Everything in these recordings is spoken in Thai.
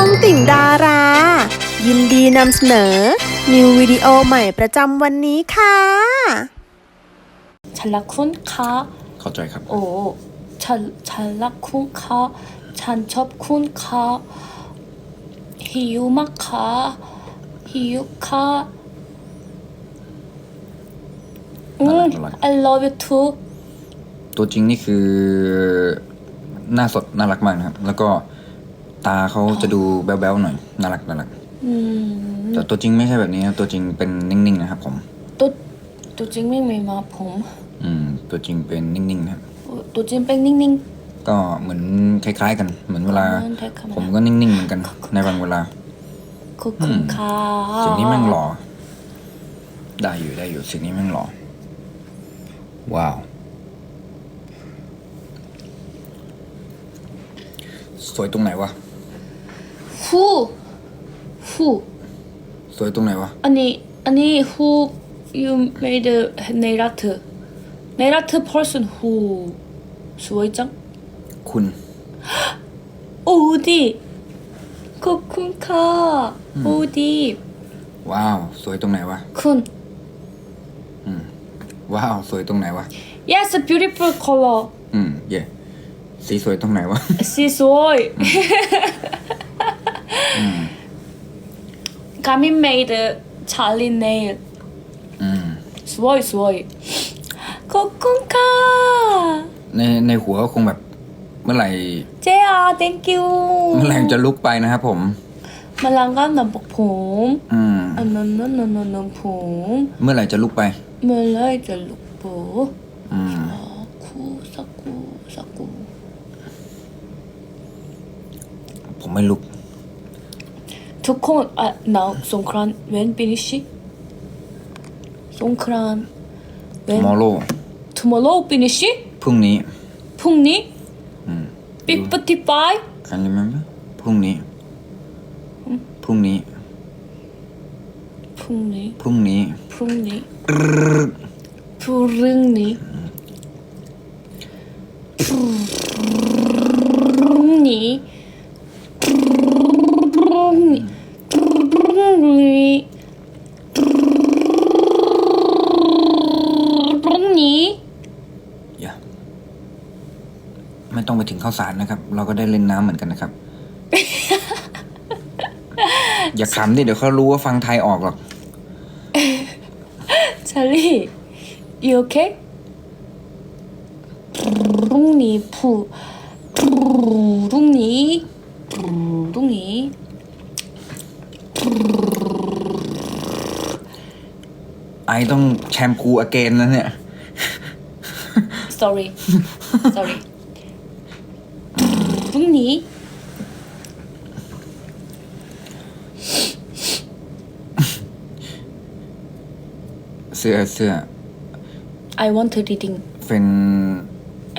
องติ่งดารา ยินดีนำเสนอ นิววิดีโอใหม่ประจำวันนี้ค่ะ 찰라쿤 카, เข้าใจครับ 오, 찰, 찰라쿤 카, 찬첩쿤 카, 히유마 카, 히유 카. 응, 알아, 알아. I love you too. ตัวจริงนี่คือหน้าสดน่ารักมากนะครับ แล้วก็ ตาเขาจะดูแบ๊วๆหน่อยน่ารักน่ารักแต่ตัวจริงไม่ใช่แบบนี้ครับตัวจริงเป็นนิ่งๆนะครับผม ตัวตัวจริงไม่มีมาผมอืม ตัวจริงเป็นนิ่งๆนะครับตัวจริงเป็นนิ่งๆก็เหมือนคล้ายๆ กันเหมือนเวลาผมก็นิ่งๆเหมือนกันในบางเวลา ขอบคุณค่ะสียงนี้แม่งหล่อ ได้อยู่ได้อยู่สิ่งนี้แม่งหล่อ ว้าว สวยตรงไหนวะ ฮูฮูสวยตรงไหนวะ อันนี้อันนี้ who you made the ในรัฐในรัฐ person who สวยจัง คุณ โอ้ดีขอบคุณค่ะโอ้ดีว้าว สวยตรงไหนวะ คุณ อืม ว้าว สวยตรงไหนวะ yes a beautiful color อืม เย่สีสวยตรงไหนวะ สีสวย see soy 가민 made Charlie nail อืม 수호이 수호이 코쿤카 ในในหัวก็คงแบบ เมื่อไหร่ 제야 땡큐 เมื่อไหร่จะลุกไปนะครับผม 말랑간 남복폼 อืม 안난난난난난 폼 เมื่อไหร่จะลุกไป 말라이 잘룩보 อืม 아쿠 사쿠 사쿠 ผมไม่ลุก 두콘 아 now 송크란 when finish 송크란 when tomorrow tomorrow finish พรุ่งนี้ 풍니 อืม big forty five can you remember พรุ่งนี้ พรุ่งนี้ 풍니 พรุ่งนี้ 풍니 푸릉니 ต้องไปถึงข้าวสารนะครับ เราก็ได้เล่นน้ำเหมือนกันนะครับ อย่าขำดิเดี๋ยวเขารู้ว่าฟังไทยออกหรอก 찰리 you okay รุ่งนี้ผู้รุ่งนี้พรุ่งนี้ไอต้องแชมพูอเกนนะเนี่ย sorry sorry พึ่งหนีเสื้อเสื้อ I want to reading เป็น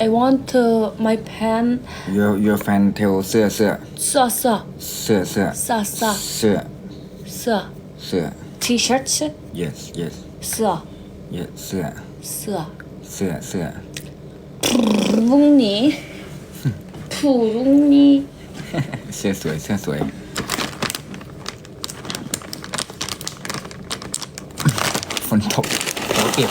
I want to my pen your your fan tell เสื้อเสื้อเสื้อเสื้อเสื้อเสื้อเสื้อเสื้อเสื้อเสื้อเสื้อ T-shirt yes yes เสื้อ yes เสื้อเสื้อเสื้อเสื้อพรุ่งนี้ ถูลุงนี่สื้สวยสื้สวย ฝนตกเรเก็บ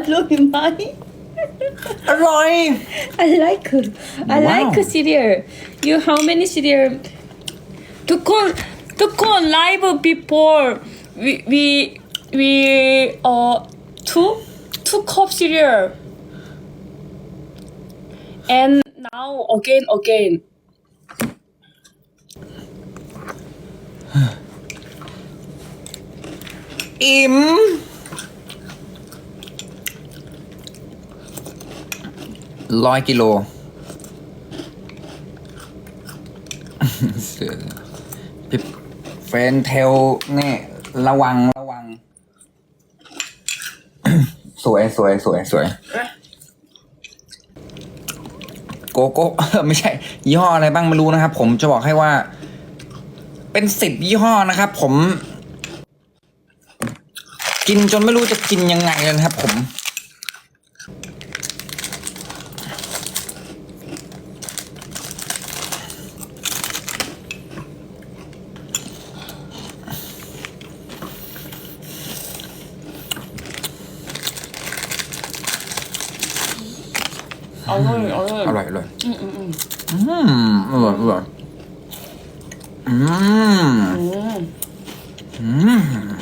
Chloe Mai. Roy. I like her. I Wow. like her cereal. You how many cereal? To call to call live before we we we uh two two cup cereal. And now again again. Im. ร้อยกิโล เสือพี่เฟนเทลนี่ระวังระวัง สวยสวยสวยสวยโกโก้ไม่ใช่ ยี่ห้ออะไรบ้างไม่รู้นะครับ ผมจะบอกให้ว่า เป็นสิบยี่ห้อนะครับ ผม กินจนไม่รู้จะกินยังไงเลยนะครับผม อร่อยอร่อยอร่อยอร่อยอืมอืมอืมอืมอร่อยอร่อยอืมอืมอืม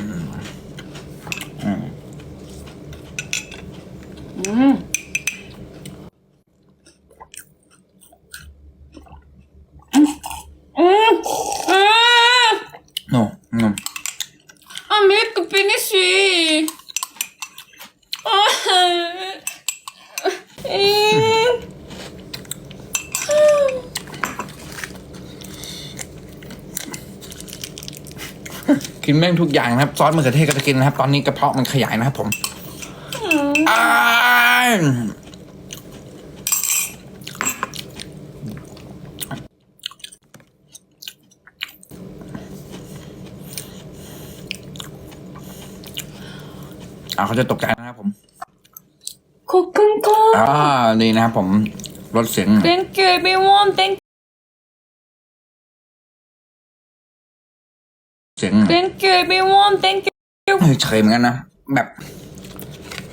แม่งทุกอย่างนะครับซอสมะเขือเทศก็จะกินนะครับ ตอนนี้กระเพาะมันขยายนะครับผมอ่าเขาจะตกใจนะครับผมคุกคุณค่งอ่านี่นะครับผมลดเสียง thank you everyone thank เสียง Thank you everyone Thank you เฉยๆเหมือนกันนะแบบ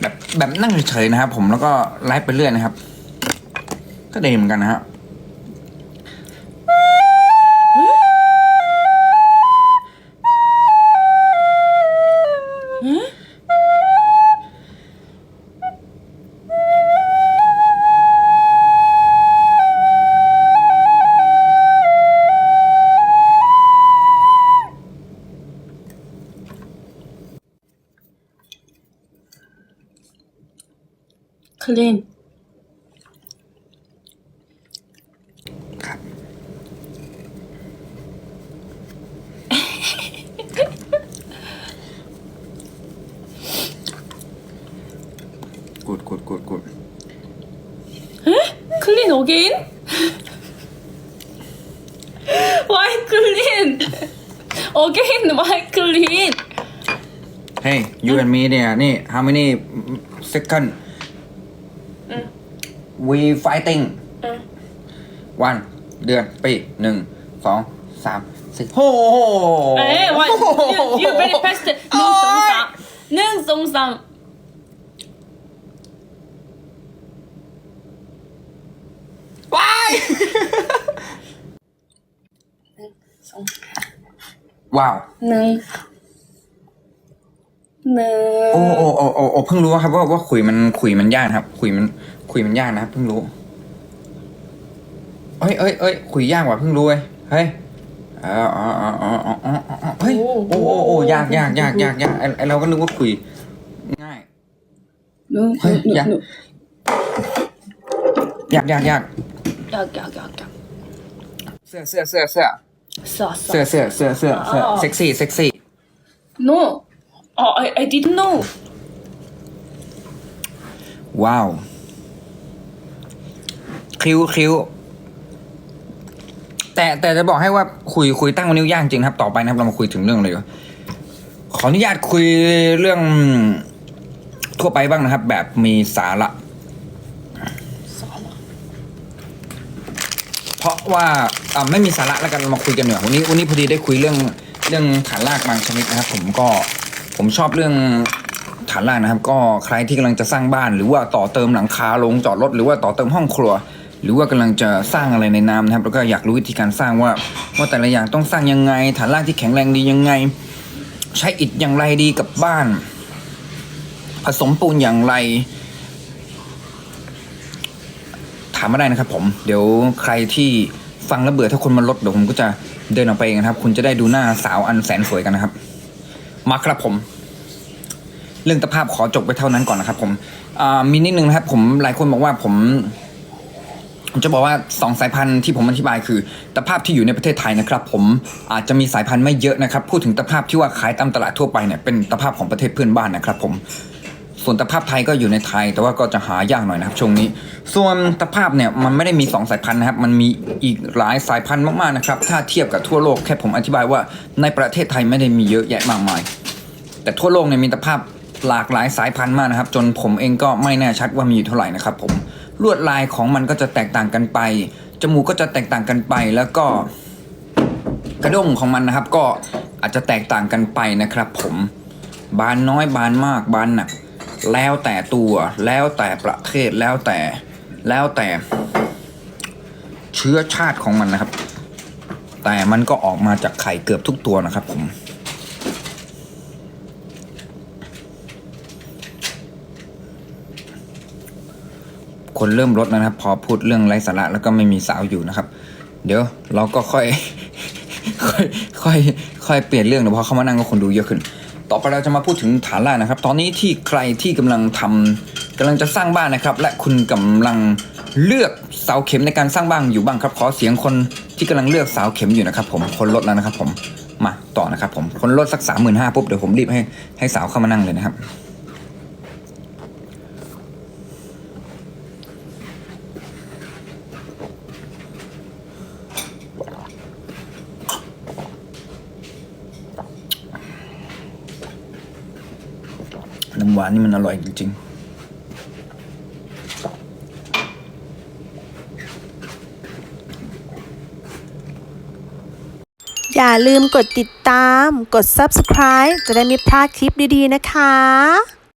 แบบแบบนั่งเฉยๆนะครับผมแล้วก็ไลฟ์ไปเรื่อยนะครับ ก็ดีเหมือนกันนะฮะ Clean ครับกูดกูดกูดกูด Clean again? Why clean? Again why clean? เฮ้ย you and me เนี่ยนี่ how many second we fighting วันเดือนปีหนึ่งสองสามสี่โอ้โหเอ้ยวัน you you very fast หนึ่งสองสามหนึ่งสองสามว้ายว้าวหนึ่ง เนอโอ้โอ้โอ้โอ้เพิ่งรู้ครับว่าว่าคุยมันคุยมันยากครับ คุยมันคุยมันยากนะครับเพิ่งรู้เอ้ยเอ้ยเอ้ยคุยยากกว่าเพิ่งรู้เว้เฮ้ยอ๋ออ๋ออ๋ออ๋ออ๋ออ๋อเฮ้ยโอ้โอ้โอ้ยากยากยากยากยากไอเราก็นึกว่าคุย ง่ายนูเฮ้ยยากยากยากยากยากยากยากเสื้อเสื้อเสื้อเสื้อเสื้อเสื้อเสื้อเสื้อเสือเซ็กซี่เซ็กซี่โน Oh, I, I didn't know. ว้าวคิ้วคิ้วแต่แต่จะบอกให้ว่าคุยคุยตั้งวันนิ้วยากจริงครับ ต่อไปนะครับ เรามาคุยถึงเรื่องอะไรดีกว่าขออนุญาตคุยเรื่องทั่วไปบ้างนะครับ แบบมีสาระ เพราะว่าอ่าไม่มีสาระแล้วกันเรามาคุยกันเหนือยวันนี้วันนี้พอดีได้คุยเรื่องเรื่องฐานรากบางชนิดนะครับ ผมก็ ผมชอบเรื่องฐานรากนะครับ ก็ใครที่กำลังจะสร้างบ้าน หรือว่าต่อเติมหลังคาลงจอดรถหรือว่าต่อเติมห้องครัว หรือว่ากำลังจะสร้างอะไรในน้ำนะครับ แล้วก็อยากรู้วิธีการสร้างว่า ว่าแต่ละอย่างต้องสร้างยังไง ฐานรากที่แข็งแรงดียังไง ใช้อิฐอย่างไรดีกับบ้าน ผสมปูนอย่างไร ถามมาได้นะครับผม เดี๋ยวใครที่ฟังแล้วเบื่อถ้าคนมาลดเดี๋ยวผมก็จะเดินออกไปเองนะครับ คุณจะได้ดูหน้าสาวอันแสนสวยกันนะครับ มาครับผม เรื่องตภาพขอจบไปเท่านั้นก่อนนะครับ ผมมีนิดนึงนะครับ ผมหลายคนบอกว่าผมผมจะบอกว่าสองสายพันธุ์ที่ผมอธิบายคือตะภาพที่อยู่ในประเทศไทยนะครับ ผมอาจจะมีสายพันธุ์ไม่เยอะนะครับ พูดถึงตะภาพที่ว่าขายตามตลาดทั่วไปเนี่ยเป็นตะภาพของประเทศเพื่อนบ้านนะครับ ผม ส่วนตะภาพไทยก็อยู่ในไทย แต่ว่าก็จะหายากหน่อยนะครับช่วงนี้ ส่วนตะภาพเนี่ยมันไม่ได้มีสองสายพันธุ์นะครับ มันมีอีกหลายสายพันธุ์มากๆนะครับ ถ้าเทียบกับทั่วโลกแค่ผมอธิบายว่าในประเทศไทยไม่ได้มีเยอะแยะมากมาย แต่ทั่วโลกเนี่ยมีตะภาพหลากหลายสายพันธุ์มากนะครับ จนผมเองก็ไม่แน่ชัดว่ามีอยู่เท่าไหร่นะครับผมลวดลายของมันก็จะแตกต่างกันไป จมูกก็จะแตกต่างกันไปแล้วก็กระด้งของมันนะครับ ก็อาจจะแตกต่างกันไปนะครับ ผมบานน้อยบานมากบานหนัก แล้วแต่ตัวแล้วแต่ประเทศแล้วแต่แล้วแต่เชื้อชาติของมันนะครับ แต่มันก็ออกมาจากไข่เกือบทุกตัวนะครับผมคนเริ่มลดนะครับ พอพูดเรื่องไร้สาระแล้วก็ไม่มีสาวอยู่นะครับ เดี๋ยวเราก็ค่อย ค่อย ค่อย ค่อยเปลี่ยนเรื่องเดี๋ยวพอเข้ามานั่งก็คนดูเยอะขึ้น ต่อไปเราจะมาพูดถึงฐานล่างนะครับ ตอนนี้ที่ใครที่กำลังทำกำลังจะสร้างบ้านนะครับ และคุณกำลังเลือกเสาเข็มในการสร้างบ้านอยู่บ้างครับ ขอเสียงคนที่กำลังเลือกเสาเข็มอยู่นะครับ ผมคนลดแล้วนะครับ ผมมาต่อนะครับ ผมคนลดสักสามหมื่นห้าปุ๊บเดี๋ยวผมรีบให้ให้สาวเข้ามานั่งเลยนะครับ น้ำหวานนี่มันอร่อยจริงๆอย่าลืมกดติดตาม กด subscribe จะได้ไม่พลาดคลิปดี ๆ นะคะ